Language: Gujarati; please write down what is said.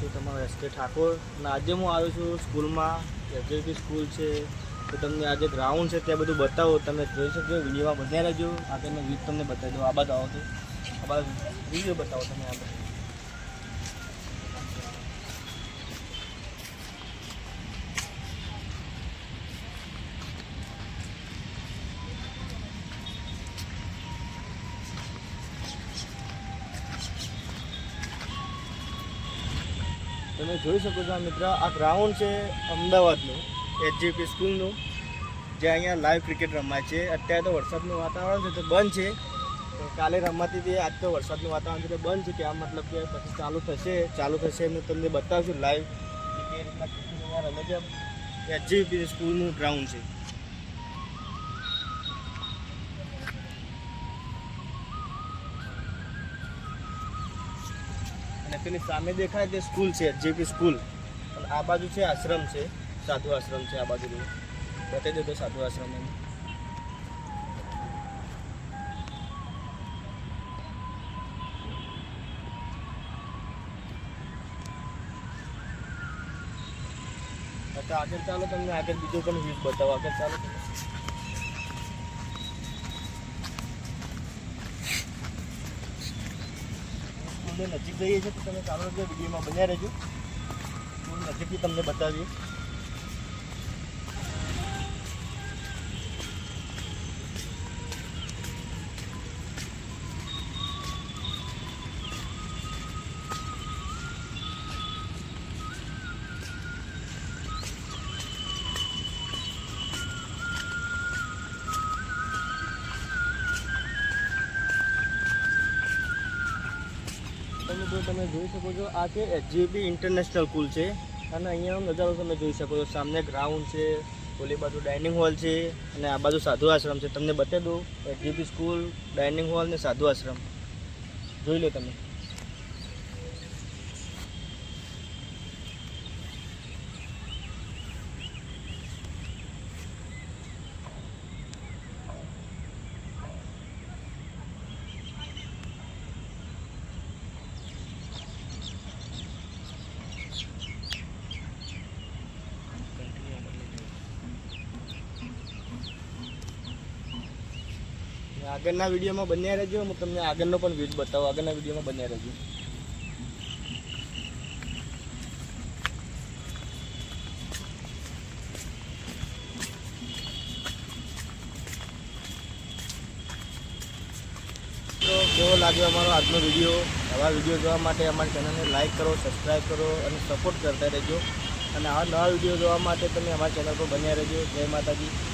તે ઠાકોર. અને આજે હું આવ્યો છું સ્કૂલમાં એસજેપી સ્કૂલ છે. તો તમને આજે ગ્રાઉન્ડ છે ત્યાં બધું બતાવો. તમે જોઈ શકજો, વિડીયોમાં બધા રહેજો. આગળનો વ્યૂ તમને બતાવી દો આ બાદ આવો તો. આ બાદ વીડિયો બતાવો તમે આગળ. તમે જોઈ શકો છો મિત્ર, આ ગ્રાઉન્ડ છે અમદાવાદનું એચજીપી સ્કૂલનું, જે અહીંયા લાઈવ ક્રિકેટ રમાય છે. અત્યારે તો વરસાદનું વાતાવરણ છે તો બંધ છે. કાલે રમાતી હતી, આજ તો વરસાદનું વાતાવરણ છે તો બંધ છે કે આ મતલબ કે પછી ચાલુ થશે ચાલુ થશે હું તમને બતાવશું. લાઈવ કે રીતના રમે છે. એચજીપી સ્કૂલનું ગ્રાઉન્ડ છે. પેલી સામે દેખાય તે સ્કૂલ છે જેપી સ્કૂલ. અને આ બાજુ છે આશ્રમ છે, સાધુ આશ્રમ છે આ બાજુ બતાવી દો તો સાધુ આશ્રમ એમ. આગળ ચાલો, તમને આગળ બીજો પણ વ્યૂઝ બતાવો. આગળ ચાલો સ્કૂલને નજીક જઈએ છીએ તો તમે ચાલો વિડીયોમાં બન્યા રહેજો. ફૂલ નજીકથી તમને બતાવીએ તમે જો તમે જોઈ શકો છો, આ છે એચજીબી ઇન્ટરનેશનલ સ્કૂલ છે. અને અહીંયા નજારો તમે જોઈ શકો છો. સામને ગ્રાઉન્ડ છે, ઓલી બાજુ ડાઇનિંગ હોલ છે, અને આ બાજુ સાધુ આશ્રમ છે. તમને બતાવી દઉં, એચજીબી સ્કૂલ, ડાઇનિંગ હોલ ને સાધુ આશ્રમ. જોઈ લો તમે. આગળના વિડીયોમાં બન્યા રહેજો. હું તમને આગળનો પણ વ્યૂઝ બતાવું. આગળના વિડીયોમાં બન્યા રહેજો. કેવો લાગ્યો અમારો આજનો વીડિયો? આવા વીડિયો જોવા માટે અમારી ચેનલને લાઇક કરો સબસ્ક્રાઈબ કરો અને સપોર્ટ કરતા રહેજો. અને આવા નવા વીડિયો જોવા માટે તમે અમારી ચેનલ પર બન્યા રહેજો. જય માતાજી.